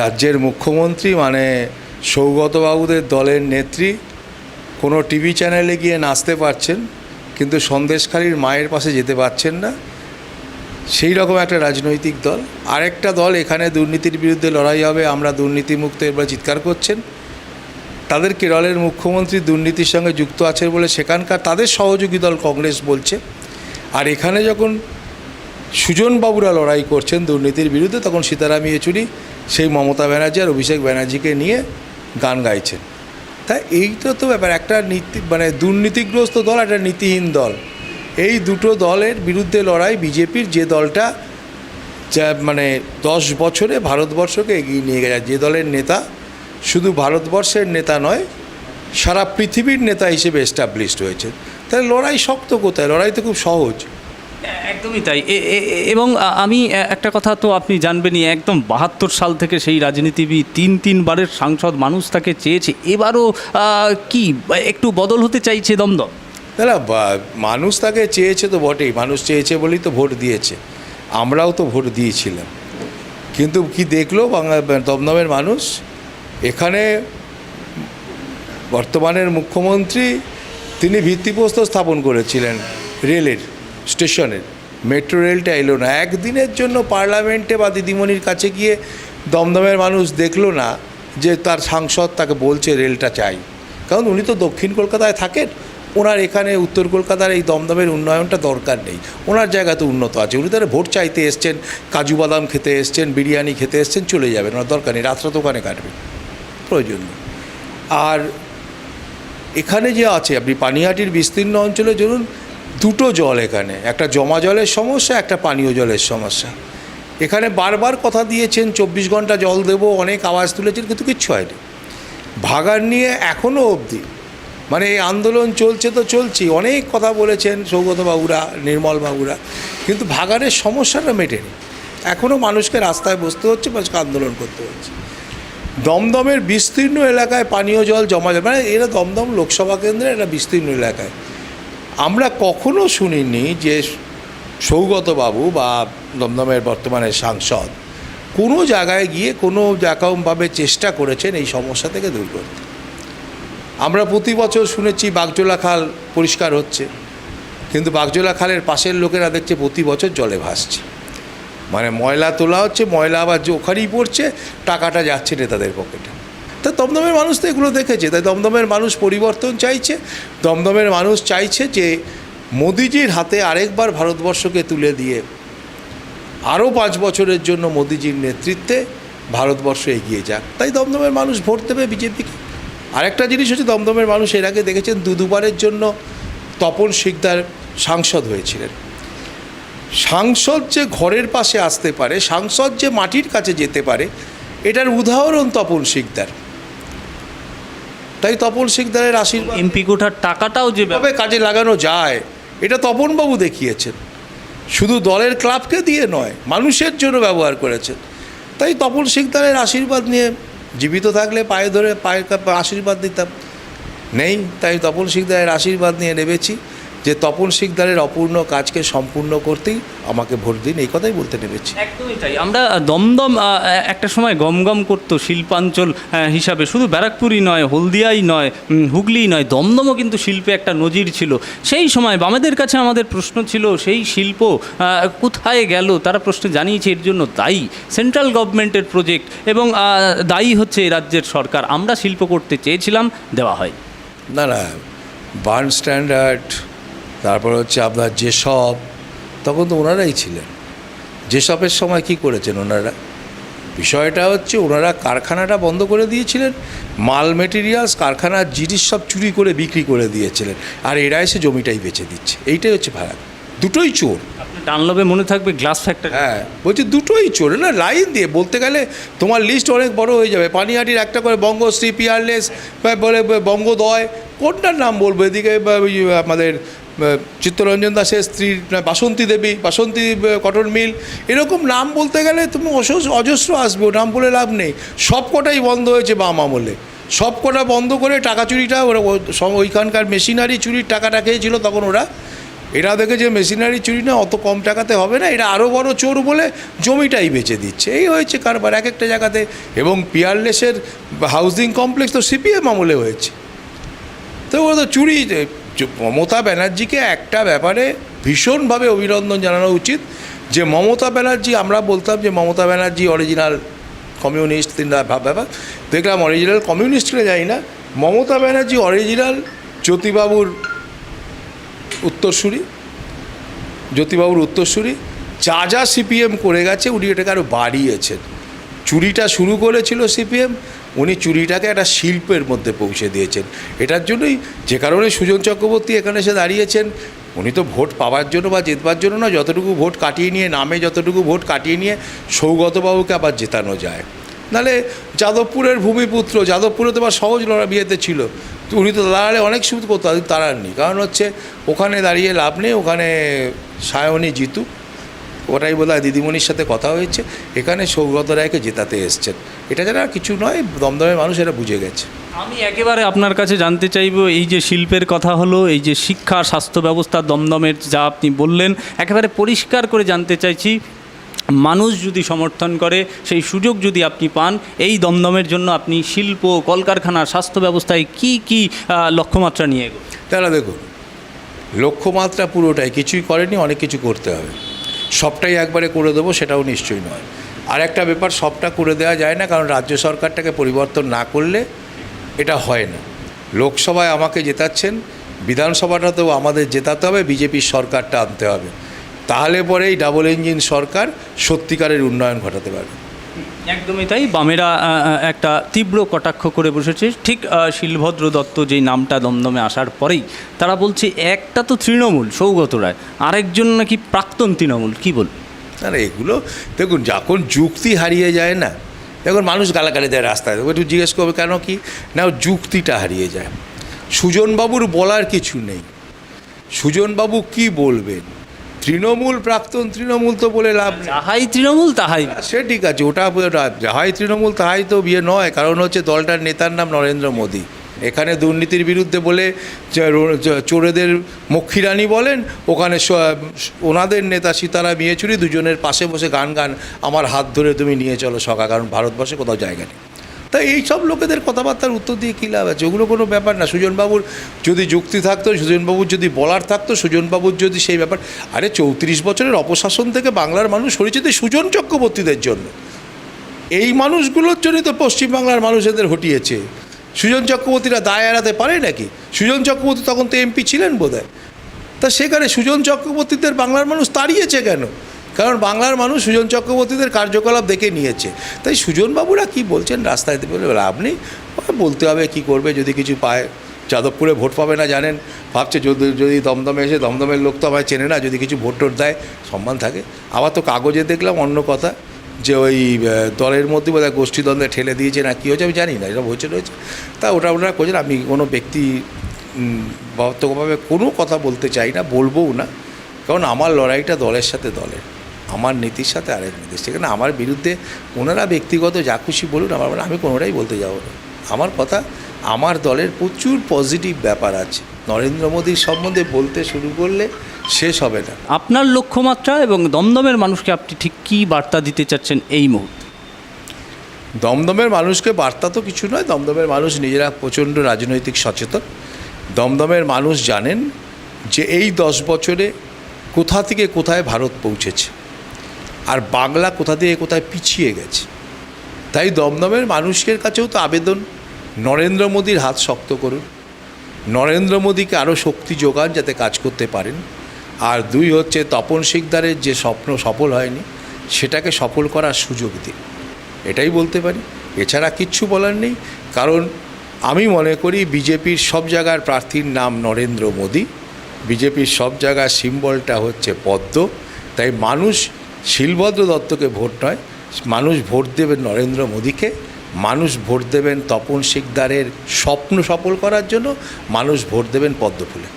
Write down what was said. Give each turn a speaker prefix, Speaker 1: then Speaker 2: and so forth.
Speaker 1: রাজ্যের মুখ্যমন্ত্রী মানে সৌগতবাবুদের দলের নেত্রী, কোনো টিভি চ্যানেলে গিয়ে নাচতে পারছেন, কিন্তু সন্দেশখালীর মায়ের পাশে যেতে পারছেন না। সেই রকম একটা রাজনৈতিক দল। আরেকটা দল এখানে দুর্নীতির বিরুদ্ধে লড়াই হবে, আমরা দুর্নীতিমুক্ত এবার চিৎকার করছেন। তাদের কেরলের মুখ্যমন্ত্রী দুর্নীতির সঙ্গে যুক্ত আছে বলে সেখানকার তাদের সহযোগী দল কংগ্রেস বলছে। আর এখানে যখন সুজনবাবুরা লড়াই করছেন দুর্নীতির বিরুদ্ধে, তখন সীতারাম ইয়েচুরি সেই মমতা ব্যানার্জি আর অভিষেক ব্যানার্জিকে নিয়ে গান গাইছেন। তা এইটা তো ব্যাপার, একটা নীতি মানে দুর্নীতিগ্রস্ত দল, একটা নীতিহীন দল। এই দুটো দলের বিরুদ্ধে লড়াই বিজেপির, যে দলটা যা মানে দশ বছরে ভারতবর্ষকে এগিয়ে নিয়ে গেছে। যে দলের নেতা শুধু ভারতবর্ষের নেতা নয়, সারা পৃথিবীর নেতা হিসেবে এস্টাবলিশড হয়েছে। তাহলে লড়াই শক্ত কোথায়? লড়াই তো খুব সহজ।
Speaker 2: একদমই তাই। এবং আমি একটা কথা তো আপনি জানবেনই, একদম বাহাত্তর সাল থেকে সেই রাজনীতিবিদ, তিন তিনবারের সাংসদ মানুষ তাকে চেয়েছে। এবারও কি একটু বদল হতে চাইছে দমদম
Speaker 1: দাদা মানুষ তাকে চেয়েছে তো বটেই, মানুষ চেয়েছে বলেই তো ভোট দিয়েছে। আমরাও তো ভোট দিয়েছিলাম। কিন্তু কি দেখল বাংলা দমদমের মানুষ? এখানে বর্তমানের মুখ্যমন্ত্রী, তিনি ভিত্তিপ্রস্তর স্থাপন করেছিলেন রেলের, স্টেশনের। মেট্রো রেলটা এলো না। একদিনের জন্য পার্লামেন্টে বা দিদিমণির কাছে গিয়ে দমদমের মানুষ দেখল না যে তার সাংসদ তাকে বলছে রেলটা চাই। কারণ উনি তো দক্ষিণ কলকাতায় থাকেন। ওনার এখানে উত্তর কলকাতার এই দমদমের উন্নয়নটা দরকার নেই। ওনার জায়গা তো উন্নত আছে। উনি তারা ভোট চাইতে এসছেন, কাজু বাদাম খেতে এসছেন, বিরিয়ানি খেতে এসছেন, চলে যাবেন। ওনার দরকার নেই। তো ওখানে কাটবেন প্রয়োজন আর এখানে যে আছে, আপনি পানিহাটির বিস্তীর্ণ অঞ্চলে ধরুন দুটো জল এখানে, একটা জমা জলের সমস্যা, একটা পানীয় জলের সমস্যা। এখানে বারবার কথা দিয়েছেন, চব্বিশ ঘণ্টা জল দেবো, অনেক আওয়াজ তুলেছেন, কিন্তু কিচ্ছু হয়নি। ভাগার নিয়ে এখনও অবধি মানে এই আন্দোলন চলছে তো চলছে অনেক কথা বলেছেন সৌগতবাবুরা নির্মলবাবুরা কিন্তু ভাগাড়ের সমস্যাটা মেটেনি। এখনও মানুষকে রাস্তায় বসতে হচ্ছে, মানুষকে আন্দোলন করতে হচ্ছে। দমদমের বিস্তীর্ণ এলাকায় পানীয় জল জমা যায় মানে এরা দমদম লোকসভা কেন্দ্রে এটা বিস্তীর্ণ এলাকায়। আমরা কখনো শুনিনি যে সৌগতবাবু বা দমদমের বর্তমানে সাংসদ কোনো জায়গায় গিয়ে কোনো রকমভাবে চেষ্টা করেছেন এই সমস্যা থেকে দূর করতে। আমরা প্রতি বছর শুনেছি বাগজোলা খাল পরিষ্কার হচ্ছে, কিন্তু বাগজোলা খালের পাশের লোকেরা দেখছে প্রতি বছর জলে ভাসছে। মানে ময়লা তোলা হচ্ছে, ময়লা আবার ওখানেই পড়ছে, টাকাটা যাচ্ছে নেতাদের পকেটে। তা দমদমের মানুষ তো এগুলো দেখেছে। তাই দমদমের মানুষ পরিবর্তন চাইছে। দমদমের মানুষ চাইছে যে মোদিজির হাতে আরেকবার ভারতবর্ষকে তুলে দিয়ে আরও পাঁচ বছরের জন্য মোদিজির নেতৃত্বে ভারতবর্ষ এগিয়ে যাক। তাই দমদমের মানুষ ভোট দেবে বিজেপিকে আরেকটা জিনিস হচ্ছে দমদমের মানুষ এর আগে দেখেছেন দু দুবারের জন্য তপন শিকদার সাংসদ হয়েছিলেন। সাংসদ যে ঘরের পাশে আসতে পারে, সাংসদ যে মাটির কাছে যেতে পারে, এটার উদাহরণ তপন শিকদার। তাই তপন শিকদারের আশীর্বাদ
Speaker 2: এমপি কোঠার টাকাটাও
Speaker 1: যেভাবে কাজে লাগানো যায় এটা তপনবাবু দেখিয়েছেন। শুধু দলের ক্লাবকে দিয়ে নয় মানুষের জন্য ব্যবহার করেছেন। তাই তপন শিকদারের আশীর্বাদ নিয়ে জীবিত থাকলে পায়ে ধরে পায়ে আশীর্বাদ দিতাম নেই তাই তপন শিকদারের আশীর্বাদ নিয়ে নেমেছি। যে তপন শিকদারের অপূর্ণ কাজকে সম্পূর্ণ করতেই আমাকে ভোট দিন এই কথাই বলতে নেমেছি।
Speaker 2: একদমই তাই। আমরা দমদম একটা সময় গমগম করতো শিল্পাঞ্চল হিসাবে। শুধু ব্যারাকপুরই নয় হলদিয়াই নয় হুগলিই নয় দমদমও কিন্তু শিল্পে একটা নজির ছিল। সেই সময় বামেদের কাছে আমাদের প্রশ্ন ছিল সেই শিল্প কোথায় গেল? তারা প্রশ্ন জানিয়েছে এর জন্য দায়ী। সেন্ট্রাল গভর্নমেন্টের প্রজেক্ট এবং দায়ী হচ্ছে এই রাজ্যের সরকার। আমরা শিল্প করতে চেয়েছিলাম দেওয়া হয়।
Speaker 1: না না বার্ন স্ট্যান্ডার্ড তারপর হচ্ছে আপনার যেসব তখন তো ওনারাই ছিলেন। যেসবের সময় কি করেছেন ওনারা? বিষয়টা হচ্ছে ওনারা কারখানাটা বন্ধ করে দিয়েছিলেন মাল মেটেরিয়ালস কারখানার জিনিস সব চুরি করে বিক্রি করে দিয়েছিলেন আর এরা এসে জমিটাই বেচে দিচ্ছে। এইটাই হচ্ছে ভাড়া। দুটোই চোর।
Speaker 2: ডানলবে মনে থাকবে গ্লাস ফ্যাক্টরি
Speaker 1: হ্যাঁ বলছি দুটোই চোর। না লাইন দিয়ে বলতে গেলে তোমার লিস্ট অনেক বড় হয়ে যাবে। পানিহাটির একটা করে বঙ্গশ্রী পিয়ারলেস বলে বঙ্গদয় কোনটার নাম বলব? এদিকে আমাদের চিত্তরঞ্জন দাসের স্ত্রী বাসন্তী দেবী, বাসন্তী কটন মিল, এরকম নাম বলতে গেলে তুমি অজস্র অজস্র আসবে, নাম বলে লাভ নেই। সব কটাই বন্ধ হয়েছে বাম আমলে। সব কটা বন্ধ করে টাকা চুরিটা, ওরা ওইখানকার মেশিনারি চুরির টাকাটা খেয়েছিল তখন ওরা। এরা দেখে যে মেশিনারি চুরি না, অত কম টাকাতে হবে না, এরা আরও বড় চোর বলে জমিটাই বেচে দিচ্ছে। এই হয়েছে কারবার এক একটা জায়গাতে। এবং পিয়ারলেসের হাউজিং কমপ্লেক্স তো সিপিএম আমলে হয়েছে। তো ওরা তো চুরি মমতা ব্যানার্জিকে একটা ব্যাপারে ভীষণভাবে অভিনন্দন জানানো উচিত, যে মমতা ব্যানার্জি, আমরা বলতাম যে মমতা ব্যানার্জি অরিজিনাল কমিউনিস্ট তিনটা ভাব ব্যাপার, দেখলাম অরিজিনাল কমিউনিস্টকে যাই না, মমতা ব্যানার্জি অরিজিনাল জ্যোতিবাবুর উত্তরসূরি জ্যোতিবাবুর উত্তরসূরি, যা যা সিপিএম করে গেছে, উনি এটাকে আরও বাড়িয়েছেন। চুরিটা শুরু করেছিল সিপিএম উনি চুরিটাকে একটা শিল্পের মধ্যে পৌঁছে দিয়েছেন। এটার জন্যই যে কারণে সুজন চক্রবর্তী এখানে এসে দাঁড়িয়েছেন। উনি তো ভোট পাওয়ার জন্য বা জেতবার জন্য না যতটুকু ভোট কাটিয়ে নিয়ে, নামে যতটুকু ভোট কাটিয়ে নিয়ে সৌগতবাবুকে আবার জেতানো যায়। নাহলে যাদবপুরের ভূমিপুত্র, যাদবপুরে তো আবার সহজ লড়া বিয়েতে ছিল। তো উনি তো দাঁড়ালে অনেক সুদ করতো তাড়াননি। কারণ হচ্ছে ওখানে দাঁড়িয়ে লাভ নেই, ওখানে সায়নী জিতু। ওটাই হয় দিদিমণির সাথে কথা হয়েছে এখানে সৌগত রায়কে জেতাতে এসছেন। এটা যারা কিছু নয় দমদমের মানুষ এটা বুঝে গেছে।
Speaker 2: আমি একেবারে আপনার কাছে জানতে চাইব এই যে শিল্পের কথা হলো এই যে শিক্ষা স্বাস্থ্য ব্যবস্থা দমদমের যা আপনি বললেন একেবারে পরিষ্কার করে জানতে চাইছি মানুষ যদি সমর্থন করে সেই সুযোগ যদি আপনি পান এই দমদমের জন্য আপনি শিল্প কলকারখানা স্বাস্থ্য ব্যবস্থায় কি কি লক্ষ্যমাত্রা নিয়ে এগোবেন?
Speaker 1: তারা দেখুন লক্ষ্যমাত্রা পুরোটাই কিছুই করেনি অনেক কিছু করতে হবে। সবটাই একবারে করে দেবো সেটাও নিশ্চয়ই নয়। আর একটা ব্যাপার, সবটা করে দেওয়া যায় না, কারণ রাজ্য সরকারটাকে পরিবর্তন না করলে এটা হয় না। লোকসভায় আমাকে জেতাচ্ছেন, বিধানসভাটাতেও আমাদের জেতাতে হবে, বিজেপির সরকারটা আনতে হবে। তাহলে পরেই ডাবল ইঞ্জিন সরকার সত্যিকারের উন্নয়ন ঘটাতে পারবে।
Speaker 2: একদমই তাই। বামেরা একটা তীব্র কটাক্ষ করে বসেছে। ঠিক শিলভদ্র দত্ত যেই নামটা দমদমে আসার পরেই তারা বলছে একটা তো তৃণমূল সৌগত রায়। আরেকজন নাকি প্রাক্তন তৃণমূল কি বল
Speaker 1: না, এগুলো দেখুন যখন যুক্তি হারিয়ে যায় না দেখুন মানুষ গালাগালি দেয় রাস্তায় একটু জিজ্ঞেস করবে কেন কি? না যুক্তিটা হারিয়ে যায়। সুজনবাবুর বলার কিছু নেই। সুজনবাবু কি বলবেন? তৃণমূল প্রাক্তন তৃণমূল তো বলে লাভ নেই।
Speaker 2: যাহাই তৃণমূল তাহাই।
Speaker 1: সে ঠিক আছে ওটা যাহাই তৃণমূল তাহাই তো বিয়ে নয়। কারণ হচ্ছে দলটার নেতার নাম নরেন্দ্র মোদী। এখানে দুর্নীতির বিরুদ্ধে বলে চোরেদের মক্ষীরানী বলেন ওখানে ওনাদের নেতা সীতারাম ইয়েচুরি দুজনের পাশে বসে গান গান আমার হাত ধরে তুমি নিয়ে চলো সকা কারণ ভারতবর্ষে কোথাও জায়গা নেই। তাই এই সব লোকেদের কথাবার্তার উত্তর দিয়ে কী লাভ আছে? ওগুলো কোনো ব্যাপার না। সুজনবাবুর যদি যুক্তি থাকতো, সুজনবাবুর যদি বলার থাকতো, সুজনবাবুর যদি সেই ব্যাপার আরে চৌত্রিশ বছরের অপশাসন থেকে বাংলার মানুষ সরেছে তো সুজন চক্রবর্তীদের জন্য। এই মানুষগুলোর জন্যই তো পশ্চিমবাংলার মানুষ এদের হটিয়েছে। সুজন চক্রবর্তীরা দায় এড়াতে পারে নাকি? সুজন চক্রবর্তী তখন তো এমপি ছিলেন বোধহয়। তা সেখানে সুজন চক্রবর্তীদের বাংলার মানুষ তাড়িয়েছে কেন? কারণ বাংলার মানুষ সুজন চক্রবর্তীদের কার্যকলাপ দেখে নিয়েছে। তাই সুজনবাবুরা কি বলছেন রাস্তায় বলে নেই? বলতে হবে কি করবে যদি কিছু পায়। যাদবপুরে ভোট পাবে না জানেন। ভাবছে যদি যদি দমদমে এসে দমদমের লোক তো আমায় চেনে না যদি কিছু ভোট টোট দেয় সম্মান থাকে। আবার তো কাগজে দেখলাম অন্য কথা যে ওই দলের মধ্যে বোধহয় গোষ্ঠীদ্বন্দ্বে ঠেলে দিয়েছে না কী হয়েছে আমি জানি না এটা হয়েছে রয়েছে। তা ওটা ওনারা করছেন আমি কোনো ব্যক্তি উম, বাস্তবভাবে কোনো কথা বলতে চাই না বলবও না। কারণ আমার লড়াইটা দলের সাথে দলের। আমার নীতির সাথে আরেক নীতি সেখানে আমার বিরুদ্ধে ওনারা ব্যক্তিগত যা খুশি বলুন আমার মানে আমি কোনোটাই বলতে যাব না। আমার কথা আমার দলের প্রচুর পজিটিভ ব্যাপার আছে। নরেন্দ্র মোদীর সম্বন্ধে বলতে শুরু করলে শেষ হবে না।
Speaker 2: আপনার লক্ষ্যমাত্রা এবং দমদমের মানুষকে আপনি ঠিক কী বার্তা দিতে চাচ্ছেন এই মুহূর্তে?
Speaker 1: দমদমের মানুষকে বার্তা তো কিছু নয়। দমদমের মানুষ নিজেরা প্রচণ্ড রাজনৈতিক সচেতন। দমদমের মানুষ জানেন যে এই দশ বছরে কোথা থেকে কোথায় ভারত পৌঁছেছে। আর বাংলা কোথা থেকে কোথায় পিছিয়ে গেছে? তাই দমদমের মানুষের কাছেও তো আবেদন। নরেন্দ্র মোদীর হাত শক্ত করুন। নরেন্দ্র মোদীকে আরও শক্তি যোগান যাতে কাজ করতে পারেন। আর দুই হচ্ছে তপন শিকদারের যে স্বপ্ন সফল হয়নি, সেটাকে সফল করার সুযোগ দিন। এটাই বলতে পারি। এছাড়া কিচ্ছু বলার নেই। কারণ আমি মনে করি বিজেপির সব জায়গার প্রার্থীর নাম নরেন্দ্র মোদী। বিজেপির সব জায়গার সিম্বলটা হচ্ছে পদ্ম। তাই মানুষ শিলভদ্র দত্তকে ভোট নয়, মানুষ ভোট দেবেন নরেন্দ্র মোদীকে, মানুষ ভোট দেবেন তপন শিকদারের স্বপ্ন সফল করার জন্য, মানুষ ভোট দেবেন পদ্মফুলে।